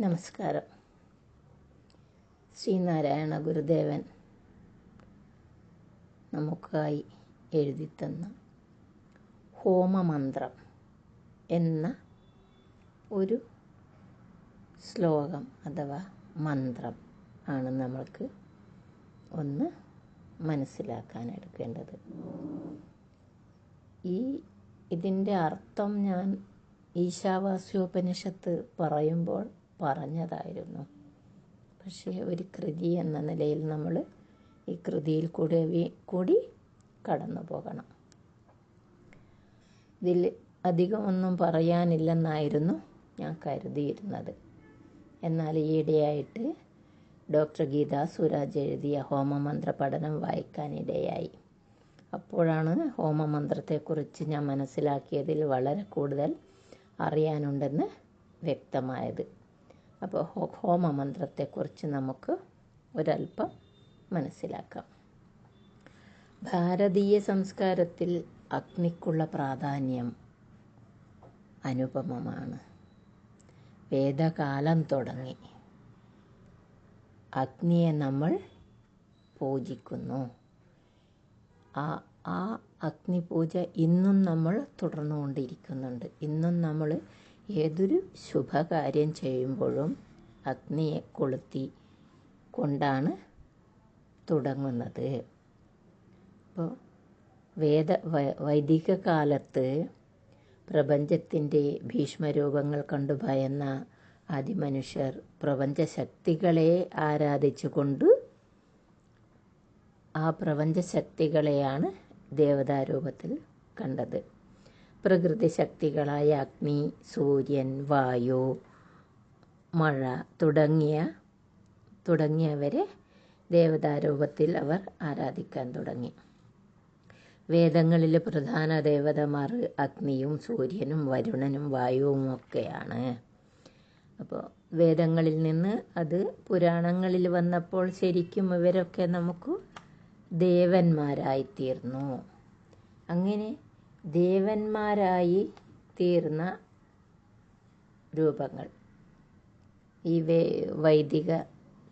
നമസ്കാരം. ശ്രീനാരായണ ഗുരുദേവൻ നമുക്കായി എഴുതിത്തന്ന ഹോമമന്ത്രം എന്ന ഒരു ശ്ലോകം അഥവാ മന്ത്രം ആണ് നമ്മൾക്ക് ഒന്ന് മനസ്സിലാക്കാൻ എടുക്കേണ്ടത് ഈ ഇതിന്റെ അർത്ഥം ഞാൻ ഈശാവാസ്യോപനിഷത്ത് പറയുമ്പോൾ പറഞ്ഞതായിരുന്നു. പക്ഷേ ഒരു കൃതി എന്ന നിലയിൽ നമ്മൾ ഈ കൃതിയിൽ കൂടി കൂടി കടന്നു പോകണം. ഇതിൽ അധികമൊന്നും പറയാനില്ലെന്നായിരുന്നു ഞാൻ കരുതിയിരുന്നത്. എന്നാൽ ഈയിടെയായിട്ട് ഡോക്ടർ ഗീത സുരാജ് എഴുതിയ ഹോമമന്ത്ര പഠനം വായിക്കാനിടയായി അപ്പോഴാണ് ഹോമമന്ത്രത്തെക്കുറിച്ച് ഞാൻ മനസ്സിലാക്കിയതിൽ വളരെ കൂടുതൽ അറിയാനുണ്ടെന്ന് വ്യക്തമായത്. അപ്പോൾ ഹോമമന്ത്രത്തെക്കുറിച്ച് നമുക്ക് ഒരല്പം മനസ്സിലാക്കാം. ഭാരതീയ സംസ്കാരത്തിൽ അഗ്നിക്കുള്ള പ്രാധാന്യം അനുപമമാണ്. വേദകാലം തുടങ്ങി. അഗ്നിയെ നമ്മൾ പൂജിക്കുന്നു. ആ ആ അഗ്നിപൂജ ഇന്നും നമ്മൾ തുടർന്നുകൊണ്ടിരിക്കുന്നുണ്ട്. ഇന്നും നമ്മൾ ഏതൊരു ശുഭകാര്യം ചെയ്യുമ്പോഴും അഗ്നിയെ കൊളുത്തി കൊണ്ടാണ് തുടങ്ങുന്നത്. അപ്പോൾ വേദ വൈദിക കാലത്ത് പ്രപഞ്ചത്തിന്റെ ഭീഷ്മരൂപങ്ങൾ കണ്ടു ഭയന്ന ആദിമനുഷ്യർ പ്രപഞ്ചശക്തികളെ ആരാധിച്ചുകൊണ്ട് ആ പ്രപഞ്ചശക്തികളെയാണ് ദേവതാരൂപത്തിൽ കണ്ടത്. പ്രകൃതി ശക്തികളായ അഗ്നി സൂര്യൻ വായു മഴ തുടങ്ങിയ തുടങ്ങിയവരെ ദേവതാരൂപത്തിൽ അവർ ആരാധിക്കാൻ തുടങ്ങി. വേദങ്ങളിലെ പ്രധാന ദേവതമാർ അഗ്നിയും സൂര്യനും വരുണനും വായുവും ഒക്കെയാണ്. അപ്പോൾ വേദങ്ങളിൽ നിന്ന് അത് പുരാണങ്ങളിൽ വന്നപ്പോൾ ശരിക്കും ഇവരൊക്കെ നമുക്ക് ദേവന്മാരായിത്തീർന്നു അങ്ങനെ ദേവന്മാരായി തീർന്ന രൂപങ്ങൾ. ഈ വൈദിക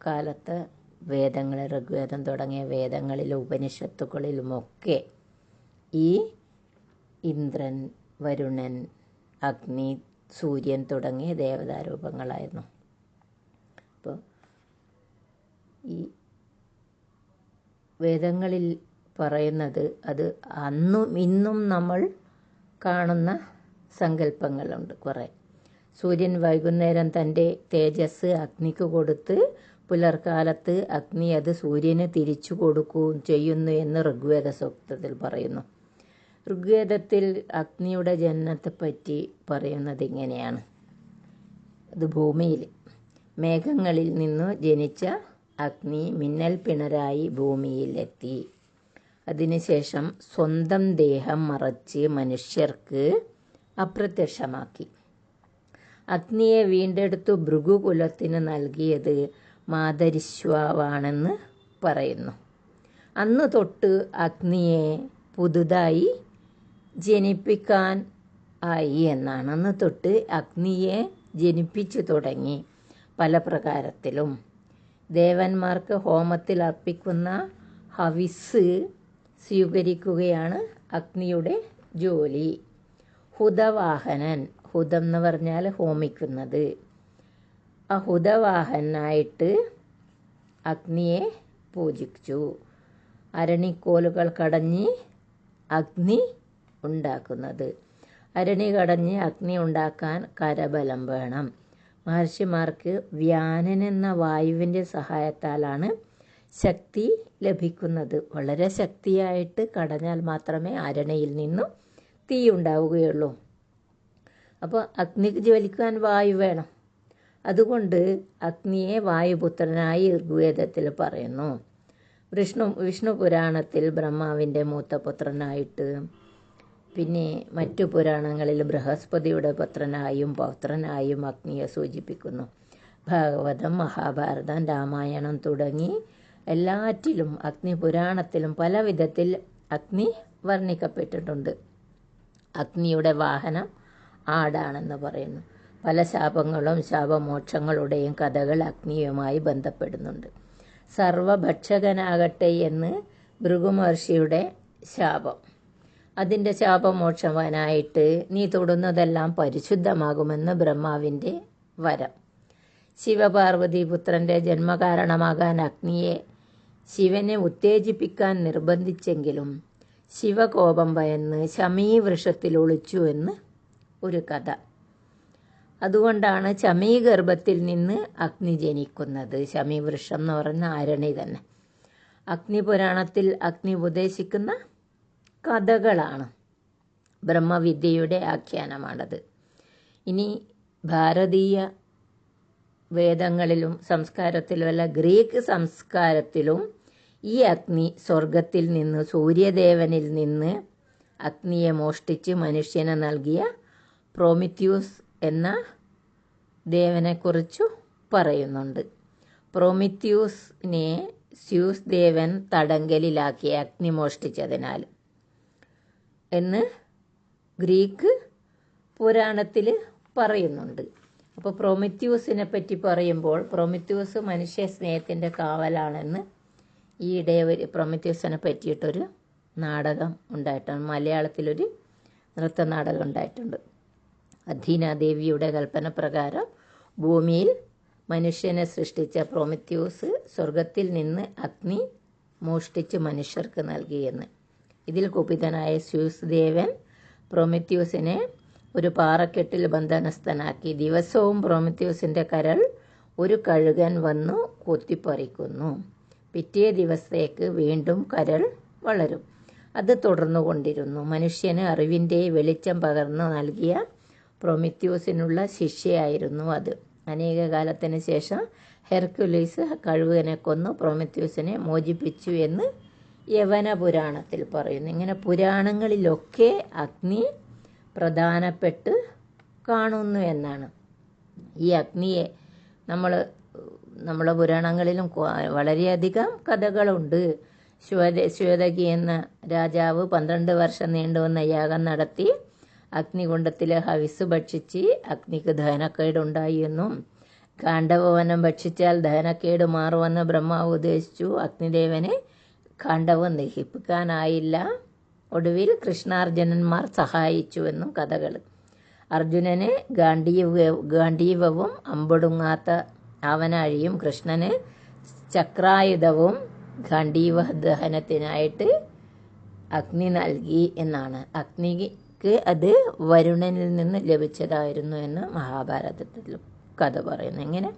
കാലത്ത് വേദങ്ങൾ ഋഗ്വേദം തുടങ്ങിയ വേദങ്ങളിലും ഉപനിഷത്തുക്കളിലുമൊക്കെ ഈ ഇന്ദ്രൻ വരുണൻ അഗ്നി സൂര്യൻ തുടങ്ങിയ ദേവതാരൂപങ്ങളായിരുന്നു. അപ്പോൾ ഈ വേദങ്ങളിൽ പറയുന്നത് അത് അന്നും ഇന്നും നമ്മൾ കാണുന്ന സങ്കല്പങ്ങളുണ്ട് കുറേ. സൂര്യൻ വൈകുന്നേരം തന്റെ തേജസ് അഗ്നിക്ക് കൊടുത്ത് പുലർക്കാലത്ത് അഗ്നി അത് സൂര്യന് തിരിച്ചു കൊടുക്കുകയും ചെയ്യുന്നു എന്ന് ഋഗ്വേദ സൂക്തത്തിൽ പറയുന്നു. ഋഗ്വേദത്തിൽ അഗ്നിയുടെ ജനനത്തെ പറ്റി പറയുന്നത് ഇങ്ങനെയാണ്. അത് ഭൂമിയിൽ മേഘങ്ങളിൽ നിന്നു ജനിച്ച അഗ്നി മിന്നൽ പിണരായി ഭൂമിയിലെത്തി. അതിനുശേഷം സ്വന്തം ദേഹം മറച്ച് മനുഷ്യർക്ക് അപ്രത്യക്ഷമാക്കി. അഗ്നിയെ വീണ്ടെടുത്തു ഭൃഗുകുലത്തിന് നൽകിയത് മാതരിശ്വാവാണെന്ന് പറയുന്നു. അന്ന് തൊട്ട് അഗ്നിയെ പുതുതായി ജനിപ്പിക്കാൻ ആയി എന്നാണ്. അന്ന് തൊട്ട് അഗ്നിയെ ജനിപ്പിച്ചു തുടങ്ങി പല പ്രകാരത്തിലും. ദേവന്മാർക്ക് ഹോമത്തിൽ അർപ്പിക്കുന്ന ഹവിസ് സ്വീകരിക്കുകയാണ് അഗ്നിയുടെ ജോലി. ഹുതവാഹനൻ ഹുതം എന്ന് പറഞ്ഞാൽ ഹോമിക്കുന്നത്. ആ ഹുതവാഹനായിട്ട് അഗ്നിയെ പൂജിച്ചു. അരണിക്കോലുകൾ കടഞ്ഞ് അഗ്നി ഉണ്ടാക്കുന്നത്. അരണി കടഞ്ഞ് അഗ്നി ഉണ്ടാക്കാൻ കരബലം വേണം. മഹർഷിമാർക്ക് വ്യാനൻ എന്ന വായുവിന്റെ സഹായത്താലാണ് ശക്തി ലഭിക്കുന്നത്. വളരെ ശക്തിയായിട്ട് കടഞ്ഞാൽ മാത്രമേ അരണയിൽ നിന്നും തീ ഉണ്ടാവുകയുള്ളൂ. അപ്പോൾ അഗ്നിക്ക് ജ്വലിക്കാൻ വായു വേണം. അതുകൊണ്ട് അഗ്നിയെ വായുപുത്രനായി ഋഗ്വേദത്തിൽ പറയുന്നു. വിഷ്ണു വിഷ്ണു പുരാണത്തിൽ ബ്രഹ്മാവിന്റെ മൂത്ത പുത്രനായിട്ട് പിന്നെ മറ്റു പുരാണങ്ങളിൽ ബൃഹസ്പതിയുടെ പുത്രനായും പൗത്രനായും അഗ്നിയെ സൂചിപ്പിക്കുന്നു. ഭാഗവതം മഹാഭാരതം രാമായണം തുടങ്ങി എല്ലാറ്റിലും അഗ്നി പുരാണത്തിലും പല വിധത്തിൽ അഗ്നി വർണിക്കപ്പെട്ടിട്ടുണ്ട്. അഗ്നിയുടെ വാഹനം ആടാണെന്ന് പറയുന്നു. പല ശാപങ്ങളും ശാപമോക്ഷങ്ങളുടെയും കഥകൾ അഗ്നിയുമായി ബന്ധപ്പെടുന്നുണ്ട്. സർവഭക്ഷകനാകട്ടെ എന്ന് ഭൃഗുമഹർഷിയുടെ ശാപം. അതിന്റെ ശാപമോക്ഷവാനായിട്ട് നീ തൊടുന്നതെല്ലാം പരിശുദ്ധമാകുമെന്ന് ബ്രഹ്മാവിന്റെ വരം. ശിവപാർവതി പുത്രന്റെ ജന്മകാരണമാകാൻ അഗ്നിയെ ശിവനെ ഉത്തേജിപ്പിക്കാൻ നിർബന്ധിച്ചെങ്കിലും ശിവകോപം ഭയന്ന് ശമീവൃഷത്തിൽ ഒളിച്ചു എന്ന് ഒരു കഥ. അതുകൊണ്ടാണ് ശമീഗർഭത്തിൽ നിന്ന് അഗ്നി ജനിക്കുന്നത്. ശമീവൃഷം എന്ന് പറഞ്ഞ ആരണി തന്നെ. അഗ്നിപുരാണത്തിൽ അഗ്നി ഉപദേശിക്കുന്ന കഥകളാണ്. ബ്രഹ്മവിദ്യയുടെ ആഖ്യാനമാണത്. ഇനി ഭാരതീയ വേദങ്ങളിലും സംസ്കാരത്തിലുമല്ല ഗ്രീക്ക് സംസ്കാരത്തിലും ഈ അഗ്നി സ്വർഗത്തിൽ നിന്ന് സൂര്യദേവനിൽ നിന്ന് അഗ്നിയെ മോഷ്ടിച്ച് മനുഷ്യന് നൽകിയ പ്രോമിത്യൂസ് എന്ന ദേവനെക്കുറിച്ചു പറയുന്നുണ്ട്. പ്രോമിത്യൂസിനെ സ്യൂസ് ദേവൻ തടങ്കലിലാക്കി അഗ്നി മോഷ്ടിച്ചതിനാൽ എന്ന് ഗ്രീക്ക് പുരാണത്തിൽ പറയുന്നുണ്ട്. അപ്പോൾ പ്രൊമിത്യൂസിനെ പറ്റി പറയുമ്പോൾ പ്രൊമിത്യൂസ് മനുഷ്യ സ്നേഹത്തിന്റെ കാവലാണെന്ന് ഈയിടെ ഒരു പ്രൊമിത്യൂസിനെ പറ്റിയിട്ടൊരു നാടകം ഉണ്ടായിട്ടുണ്ട് മലയാളത്തിലൊരു നൃത്ത നാടകം ഉണ്ടായിട്ടുണ്ട്. അധീന ദേവിയുടെ കൽപ്പന പ്രകാരം ഭൂമിയിൽ മനുഷ്യനെ സൃഷ്ടിച്ച പ്രൊമിത്യൂസ് സ്വർഗത്തിൽ നിന്ന് അഗ്നി മോഷ്ടിച്ച് മനുഷ്യർക്ക് നൽകിയെന്ന്. ഇതിൽ കുപിതനായ സ്യൂസ് ദേവൻ പ്രൊമിത്യൂസിനെ ഒരു പാറക്കെട്ടിൽ ബന്ധനസ്ഥനാക്കി ദിവസവും പ്രൊമത്യൂസിന്റെ കരൾ ഒരു കഴുകൻ വന്നു കൊത്തിപ്പറിക്കുന്നു. പിറ്റേ ദിവസത്തേക്ക് വീണ്ടും കരൾ വളരും. അത് തുടർന്നുകൊണ്ടിരുന്നു. മനുഷ്യന് അറിവിന്റെ വെളിച്ചം പകർന്നു നൽകിയ പ്രൊമിത്യൂസിനുള്ള ശിഷ്യയായിരുന്നു അത്. അനേക കാലത്തിന് ശേഷം ഹെർക്കുലീസ് കഴുകനെ കൊന്നു. പ്രൊമിത്യൂസിനെ മോചിപ്പിച്ചു എന്ന് യവന പുരാണത്തിൽ പറയുന്നു. ഇങ്ങനെ പുരാണങ്ങളിലൊക്കെ അഗ്നി പ്രധാനപ്പെട്ട് കാണുന്നു എന്നാണ്. ഈ അഗ്നിയെ നമ്മൾ നമ്മളെ പുരാണങ്ങളിലും വളരെയധികം കഥകളുണ്ട്. ശ്വേതകി എന്ന രാജാവ് പന്ത്രണ്ട് വർഷം നീണ്ടുവന്ന യാഗം നടത്തി അഗ്നികുണ്ഡത്തിലെ ഹവിസ് ഭക്ഷിച്ച് അഗ്നിക്ക് ദഹനക്കേടുണ്ടായി എന്നും കാണ്ഡവവനം ഭക്ഷിച്ചാൽ ദഹനക്കേട് മാറുമെന്ന് ബ്രഹ്മാവ് ഉദ്ദേശിച്ചു. അഗ്നിദേവനെ കാണ്ഡവം ദഹിപ്പിക്കാനായില്ല. ഒടുവിൽ കൃഷ്ണാർജുനന്മാർ സഹായിച്ചുവെന്നും കഥകൾ അർജുനന് ഗാന്ധീവ ഗാന്ധീവവും അമ്പൊടുങ്ങാത്ത ആവനാഴിയും കൃഷ്ണന് ചക്രായുധവും ഖണ്ഡീവദഹനത്തിനായിട്ട് അഗ്നി നൽകി എന്നാണ്. അഗ്നിക്ക് അത് വരുണനിൽ നിന്ന് ലഭിച്ചതായിരുന്നു എന്ന് മഹാഭാരതത്തിൽ കഥ പറയുന്നു. ഇങ്ങനെ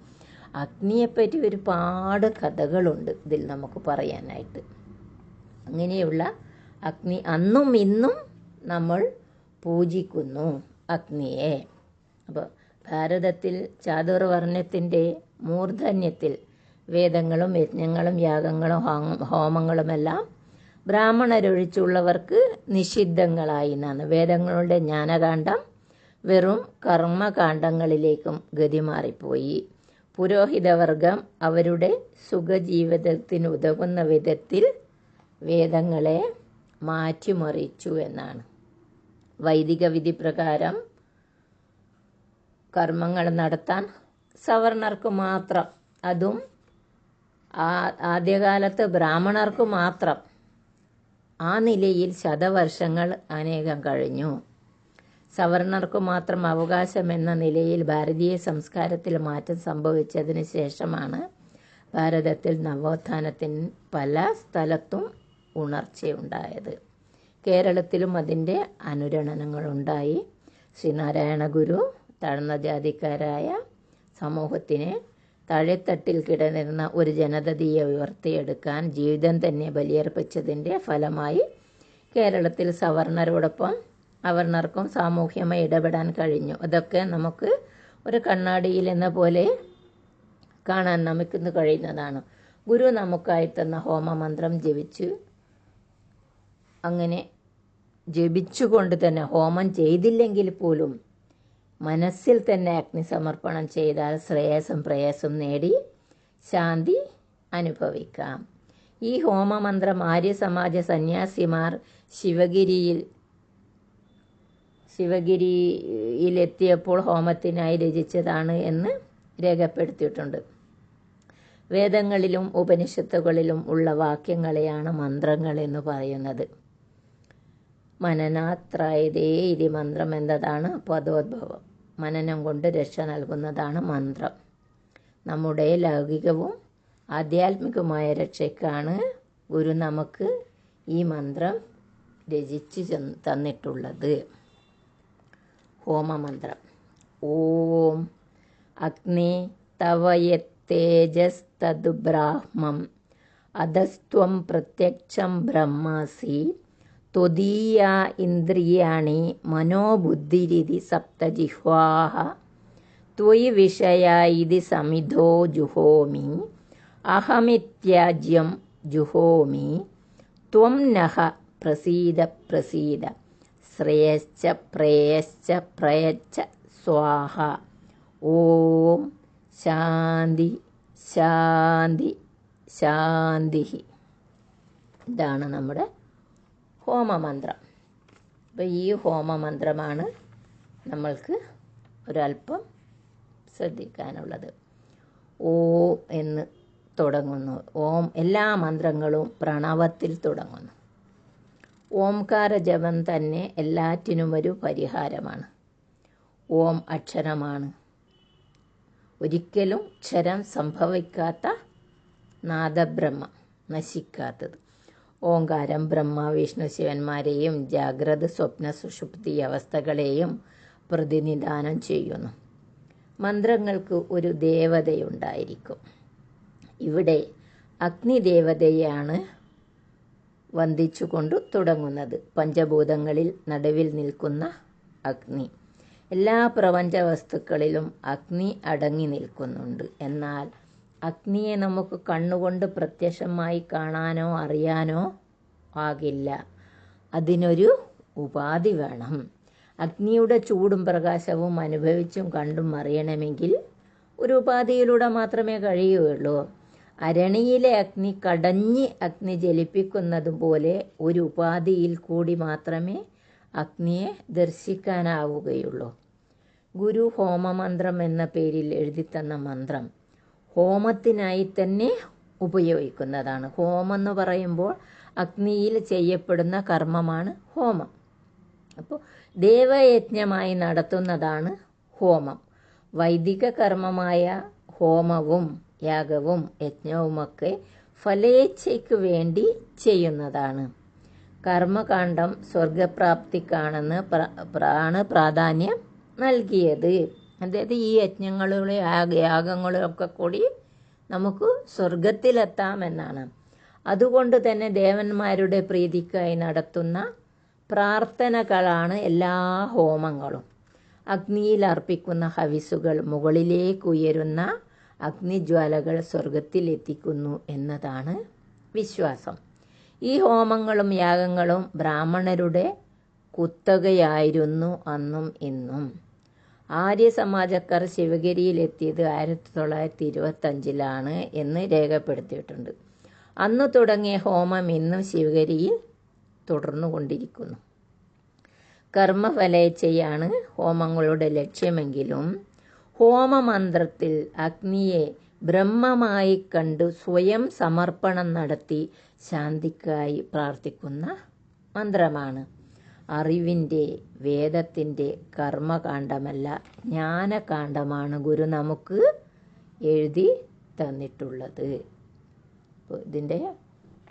അഗ്നിയെപ്പറ്റി ഒരുപാട് കഥകളുണ്ട് ഇതിൽ നമുക്ക് പറയാനായിട്ട്. അങ്ങനെയുള്ള അഗ്നി അന്നും ഇന്നും നമ്മൾ പൂജിക്കുന്നു അഗ്നിയെ. അപ്പോൾ ഭാരതത്തിൽ ചാതുർവർണത്തിന്റെ മൂർധന്യത്തിൽ വേദങ്ങളും യജ്ഞങ്ങളും യാഗങ്ങളും ഹോമ- ഹോമങ്ങളുമെല്ലാം ബ്രാഹ്മണരൊഴിച്ചുള്ളവർക്ക് നിഷിദ്ധങ്ങളായി എന്നാണ് വേദങ്ങളുടെ ജ്ഞാനകാന്ഡം വെറും കർമ്മകാന്ഡങ്ങളിലേക്കും ഗതി മാറിപ്പോയി പുരോഹിതവർഗം അവരുടെ സുഖജീവിതത്തിന് ഉതകുന്ന വിധത്തിൽ വേദങ്ങളെ മാറ്റിമറിച്ചു എന്നാണ്. വൈദിക വിധി പ്രകാരം കർമ്മങ്ങൾ നടത്താൻ സവർണർക്ക് മാത്രം. അതും ആദ്യകാലത്ത് ബ്രാഹ്മണർക്ക് മാത്രം. ആ നിലയിൽ ശതവർഷങ്ങൾ അനേകം കഴിഞ്ഞു. സവർണർക്ക് മാത്രം അവകാശമെന്ന നിലയിൽ ഭാരതീയ സംസ്കാരത്തിൽ മാറ്റം സംഭവിച്ചതിന് ശേഷമാണ് ഭാരതത്തിൽ നവോത്ഥാനത്തിന് പല സ്ഥലത്തും ഉണർച്ചയുണ്ടായത്. കേരളത്തിലും അതിന്റെ അനുരണനങ്ങളുണ്ടായി. ശ്രീനാരായണ ഗുരു താഴ്ന്ന ജാതിക്കാരായ സമൂഹത്തിനെ താഴെത്തട്ടിൽ കിടന്നിരുന്ന ഒരു ജനതയെ ഉയർത്തിയെടുക്കാൻ ജീവിതം തന്നെ ബലിയർപ്പിച്ചതിന്റെ ഫലമായി കേരളത്തിൽ സവർണരോടൊപ്പം അവർണർക്കും സാമൂഹ്യമായി ഇടപെടാൻ കഴിഞ്ഞു. അതൊക്കെ നമുക്ക് ഒരു കണ്ണാടിയിൽ എന്ന പോലെ കാണാൻ നമുക്കിന്ന് കഴിയുന്നതാണ്. ഗുരു നമുക്കായി തന്ന ഹോമമന്ത്രം ജപിച്ചു. അങ്ങനെ ജപിച്ചുകൊണ്ട് തന്നെ ഹോമം ചെയ്തില്ലെങ്കിൽ പോലും മനസ്സിൽ തന്നെ അഗ്നിസമർപ്പണം ചെയ്താൽ ശ്രേയസും പ്രേയസും നേടി ശാന്തി അനുഭവിക്കാം. ഈ ഹോമമന്ത്രം ആര്യസമാജ സന്യാസിമാർ ശിവഗിരിയിൽ ശിവഗിരിയിലെത്തിയപ്പോൾ ഹോമത്തിനായി രചിച്ചതാണ് എന്ന് രേഖപ്പെടുത്തിയിട്ടുണ്ട്. വേദങ്ങളിലും ഉപനിഷത്തുകളിലും ഉള്ള വാക്യങ്ങളെയാണ് മന്ത്രങ്ങൾ എന്ന് പറയുന്നത്. മനനാത്രായതേ ഇതി മന്ത്രം എന്നതാണ് പദോദ്ഭവം. മനനം കൊണ്ട് രക്ഷ നൽകുന്നതാണ് മന്ത്രം. നമ്മുടെ ലൗകികവും ആധ്യാത്മികവുമായ രക്ഷയ്ക്കാണ് ഗുരു നമുക്ക് ഈ മന്ത്രം രചിച്ച് തന്നിട്ടുള്ളത്. ഹോമമന്ത്രം. ഓം അഗ്നി തവയത്തേജസ്തദ് ബ്രാഹ്മം. അധസ്ത്വം പ്രത്യക്ഷം ബ്രഹ്മാസി ത്വദീയ ഇന്ദ്രിയാണി മനോബുദ്ധിരിതി സപ്തജിഹ്വാഹ. ത്വയി വിഷയ ഇതി സമിധോ ജുഹോമി. അഹമിത്യാജ്യം ജുഹോമി. ത്വം നഹ പ്രസീദ പ്രസീദ. ശ്രേയശ്ച പ്രേയശ്ച പ്രയച്ഛ സ്വാഹ. ഓം ശാന്തി ശാന്തി ശാന്തി ഇതാണ് നമ്മുടെ ഹോമമന്ത്രം. അപ്പോൾ ഈ ഹോമമന്ത്രമാണ് നമ്മൾക്ക് ഒരല്പം ശ്രദ്ധിക്കാനുള്ളത്. ഓ എന്ന് തുടങ്ങുന്നു. ഓം എല്ലാ മന്ത്രങ്ങളും പ്രണവത്തിൽ തുടങ്ങുന്നു. ഓംകാര ജപം തന്നെ എല്ലാറ്റിനും ഒരു പരിഹാരമാണ്. ഓം അക്ഷരമാണ്. ഒരിക്കലും ക്ഷരം സംഭവിക്കാത്ത നാദബ്രഹ്മ നശിക്കാത്തത്. ഓങ്കാരം ബ്രഹ്മ വിഷ്ണു ശിവന്മാരെയും ജാഗ്രത സ്വപ്ന സുഷുപ്തി അവസ്ഥകളെയും പ്രതിനിധാനം ചെയ്യുന്നു. മന്ത്രങ്ങൾക്ക് ഒരു ദേവതയുണ്ടായിരിക്കും. ഇവിടെ അഗ്നിദേവതയാണ് വന്ദിച്ചുകൊണ്ട് തുടങ്ങുന്നത്. പഞ്ചഭൂതങ്ങളിൽ നടുവിൽ നിൽക്കുന്ന അഗ്നി. എല്ലാ പ്രപഞ്ച വസ്തുക്കളിലും അഗ്നി അടങ്ങി നിൽക്കുന്നുണ്ട്. എന്നാൽ അഗ്നിയെ നമുക്ക് കണ്ണുകൊണ്ട് പ്രത്യക്ഷമായി കാണാനോ അറിയാനോ ആകില്ല. അതിനൊരു ഉപാധി വേണം. അഗ്നിയുടെ ചൂടും പ്രകാശവും അനുഭവിച്ചും കണ്ടും അറിയണമെങ്കിൽ ഒരു ഉപാധിയിലൂടെ മാത്രമേ കഴിയുകയുള്ളൂ. അരണിയിലെ അഗ്നി കടഞ്ഞ് അഗ്നി ജലിപ്പിക്കുന്നത് പോലെ ഒരു ഉപാധിയിൽ കൂടി മാത്രമേ അഗ്നിയെ ദർശിക്കാനാവുകയുള്ളൂ. ഗുരു ഹോമമന്ത്രം എന്ന പേരിൽ എഴുതിത്തന്ന മന്ത്രം. ഹോമത്തിനായി തന്നെ ഉപയോഗിക്കുന്നതാണ്. ഹോമം എന്ന് പറയുമ്പോൾ അഗ്നിയിൽ ചെയ്യപ്പെടുന്ന കർമ്മമാണ് ഹോമം. അപ്പോൾ ദേവയജ്ഞമായി നടത്തുന്നതാണ് ഹോമം. വൈദിക കർമ്മമായ ഹോമവും യാഗവും യജ്ഞവുമൊക്കെ ഫലേച്ഛയ്ക്ക് വേണ്ടി ചെയ്യുന്നതാണ്. കർമ്മകാന്ഡം സ്വർഗപ്രാപ്തിക്കാണെന്ന് പ്ര- പ്രാണ് പ്രാധാന്യം നൽകിയത്. അതായത് ഈ യജ്ഞങ്ങളിലെ യാഗങ്ങളും ഒക്കെ കൂടി നമുക്ക് സ്വർഗത്തിലെത്താമെന്നാണ് അതുകൊണ്ട് തന്നെ ദേവന്മാരുടെ പ്രീതിക്കായി നടത്തുന്ന പ്രാർത്ഥനകളാണ് എല്ലാ ഹോമങ്ങളും. അഗ്നിയിൽ അർപ്പിക്കുന്ന ഹവിസുകൾ മുകളിലേക്ക് ഉയരുന്ന അഗ്നിജ്വാലകൾ സ്വർഗത്തിലെത്തിക്കുന്നു എന്നതാണ് വിശ്വാസം. ഈ ഹോമങ്ങളും യാഗങ്ങളും ബ്രാഹ്മണരുടെ കുത്തകയായിരുന്നു അന്നും ഇന്നും. ആര്യ സമാജക്കാർ ശിവഗിരിയിൽ എത്തിയത് ആയിരത്തി തൊള്ളായിരത്തി ഇരുപത്തഞ്ചിലാണ് എന്ന് രേഖപ്പെടുത്തിയിട്ടുണ്ട്. അന്ന് തുടങ്ങിയ ഹോമം ഇന്നും ശിവഗിരിയിൽ തുടർന്നുകൊണ്ടിരിക്കുന്നു. കർമ്മഫലേച്ഛയാണ് ഹോമങ്ങളുടെ ലക്ഷ്യമെങ്കിലും ഹോമമന്ത്രത്തിൽ അഗ്നിയെ ബ്രഹ്മമായി കണ്ട് സ്വയം സമർപ്പണം നടത്തി ശാന്തിക്കായി പ്രാർത്ഥിക്കുന്ന മന്ത്രമാണ്. അറിവിന്റെ വേദത്തിന്റെ കർമ്മകാണ്ഡമല്ല ജ്ഞാനകാണ്ഡമാണ് ഗുരു നമുക്ക് എഴുതി തന്നിട്ടുള്ളത്. ഇതിന്റെ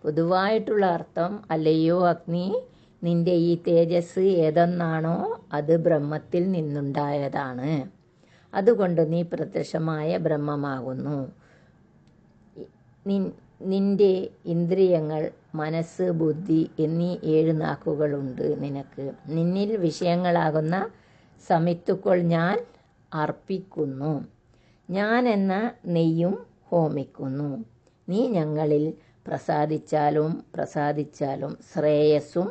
പൊതുവായിട്ടുള്ള അർത്ഥം അല്ലയോ അഗ്നി നിന്റെ ഈ തേജസ് ഏതെന്നാണോ അത് ബ്രഹ്മത്തിൽ നിന്നുണ്ടായതാണ്. അതുകൊണ്ട് നീ പ്രത്യക്ഷമായ ബ്രഹ്മമാകുന്നു. നിന്റെ ഇന്ദ്രിയങ്ങൾ മനസ്സ് ബുദ്ധി എന്നീ ഏഴ് നാക്കുകളുണ്ട് നിനക്ക്. നിന്നിൽ വിഷയങ്ങളാകുന്ന സമിത്തുക്കൾ ഞാൻ അർപ്പിക്കുന്നു. ഞാൻ എന്ന നെയ്യും ഹോമിക്കുന്നു. നീ ഞങ്ങളിൽ പ്രസാദിച്ചാലും പ്രസാദിച്ചാലും ശ്രേയസ്സും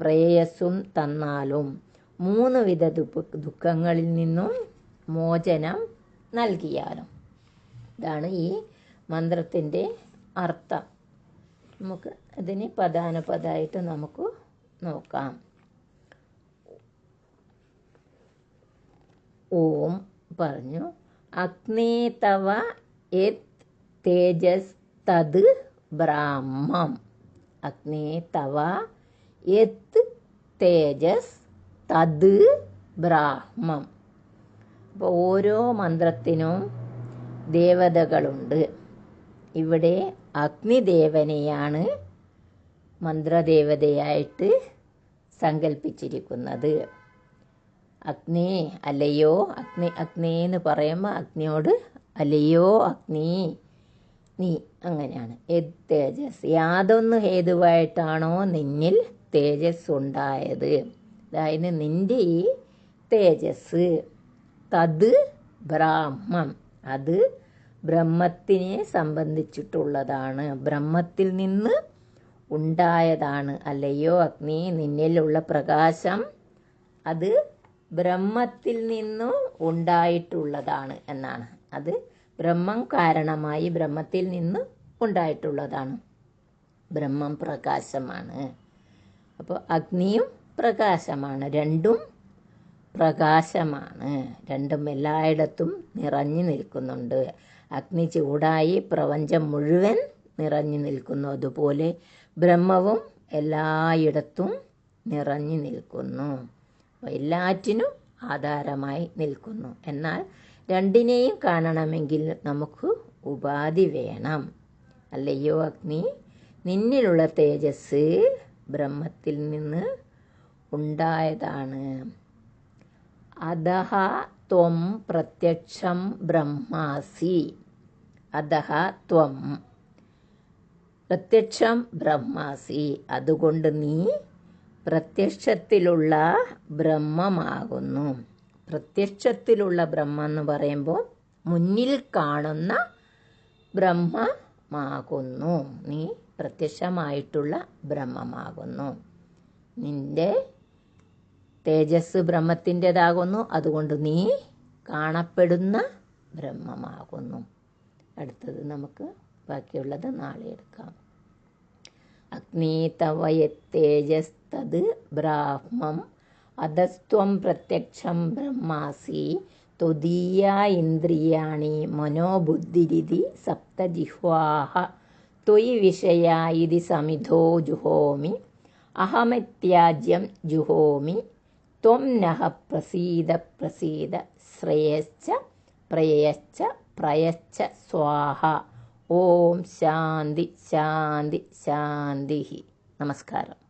പ്രേയസ്സും തന്നാലും മൂന്ന് വിധ ദുഃഖങ്ങളിൽ നിന്നും മോചനം നൽകിയാലും. ഇതാണ് ഈ മന്ത്രത്തിന്റെ അർത്ഥം. നമുക്ക് അതിന് പദാനുപദമായിട്ട് നമുക്ക് നോക്കാം. ഓം പറഞ്ഞു അഗ്നേ തവ തേജസ് തത് ബ്രാഹ്മം. അഗ്നേ തവ തേജസ് തത് ബ്രാഹ്മം. അപ്പോൾ ഓരോ മന്ത്രത്തിനും ദേവതകളുണ്ട്. ഇവിടെ അഗ്നിദേവനെയാണ് മന്ത്രദേവതയായിട്ട് സങ്കല്പിച്ചിരിക്കുന്നത് അഗ്നി അല്ലയോ? അഗ്നി അഗ്നി എന്ന് പറയുമ്പോൾ അഗ്നിയോട് അല്ലയോ അഗ്നി നീ അങ്ങനെയാണ്. ഏത് തേജസ്. യാതൊന്ന് ഹേതുവായിട്ടാണോ നിന്നിൽ തേജസ് ഉണ്ടായത് അതായത് നിന്റെ ഈ തേജസ്. തത് ബ്രാഹ്മം. അത് ബ്രഹ്മത്തിനെ സംബന്ധിച്ചിട്ടുള്ളതാണ്. ബ്രഹ്മത്തിൽ നിന്ന് ഉണ്ടായതാണ്. അല്ലയോ അഗ്നി നിന്നിലുള്ള പ്രകാശം അത് ബ്രഹ്മത്തിൽ നിന്നും ഉണ്ടായിട്ടുള്ളതാണ് എന്നാണ്. അത് ബ്രഹ്മം കാരണമായി ബ്രഹ്മത്തിൽ നിന്ന് ഉണ്ടായിട്ടുള്ളതാണ്. ബ്രഹ്മം പ്രകാശമാണ്. അപ്പോൾ അഗ്നിയും പ്രകാശമാണ്. രണ്ടും പ്രകാശമാണ്. രണ്ടും എല്ലായിടത്തും നിറഞ്ഞു നിൽക്കുന്നുണ്ട്. അഗ്നി ചൂടായി പ്രപഞ്ചം മുഴുവൻ നിറഞ്ഞു നിൽക്കുന്നു. അതുപോലെ ബ്രഹ്മവും എല്ലായിടത്തും നിറഞ്ഞു നിൽക്കുന്നു. എല്ലാറ്റിനും ആധാരമായി നിൽക്കുന്നു. എന്നാൽ രണ്ടിനെയും കാണണമെങ്കിൽ നമുക്ക് ഉപാധി വേണം. അല്ലയോ അഗ്നി? നിന്നിലുള്ള തേജസ് ബ്രഹ്മത്തിൽ നിന്ന് ഉണ്ടായതാണ്. അധഹ ത്വം പ്രത്യക്ഷം ബ്രഹ്മാസി. അതഹ ത്വം. പ്രത്യക്ഷം ബ്രഹ്മാസി. അതുകൊണ്ട് നീ പ്രത്യക്ഷത്തിലുള്ള ബ്രഹ്മമാകുന്നു. പ്രത്യക്ഷത്തിലുള്ള ബ്രഹ്മം എന്ന് പറയുമ്പോൾ മുന്നിൽ കാണുന്ന ബ്രഹ്മമാകുന്നു. നീ പ്രത്യക്ഷമായിട്ടുള്ള ബ്രഹ്മമാകുന്നു. നിന്റെ തേജസ് ബ്രഹ്മത്തിന്റെതാകുന്നു. അതുകൊണ്ട് നീ കാണപ്പെടുന്ന ബ്രഹ്മമാകുന്നു. അടുത്തത് നമുക്ക് ബാക്കിയുള്ളത് നാളെ എടുക്കാം. അഗ്നി തവയത്തേജസ്തത് ബ്രാഹ്മം അധസ്ത്വം പ്രത്യക്ഷം ബ്രഹ്മാസി ത്വദീയ ഇന്ദ്രിയാണി മനോബുദ്ധിരിതി സപ്തജിഹ്വാഹ ത്വയി വിഷയ ഇതി സമിധോ ജുഹോമി അഹമത്യാജ്യം ജുഹോമി ത്വം നഹ പ്രസീദ പ്രസീദ ശ്രേയശ്ച പ്രയശ്ച പ്രയശ്ച സ്വാഹ. ഓം ശാന്തി ശാന്തി ശാന്തി നമസ്കാരം.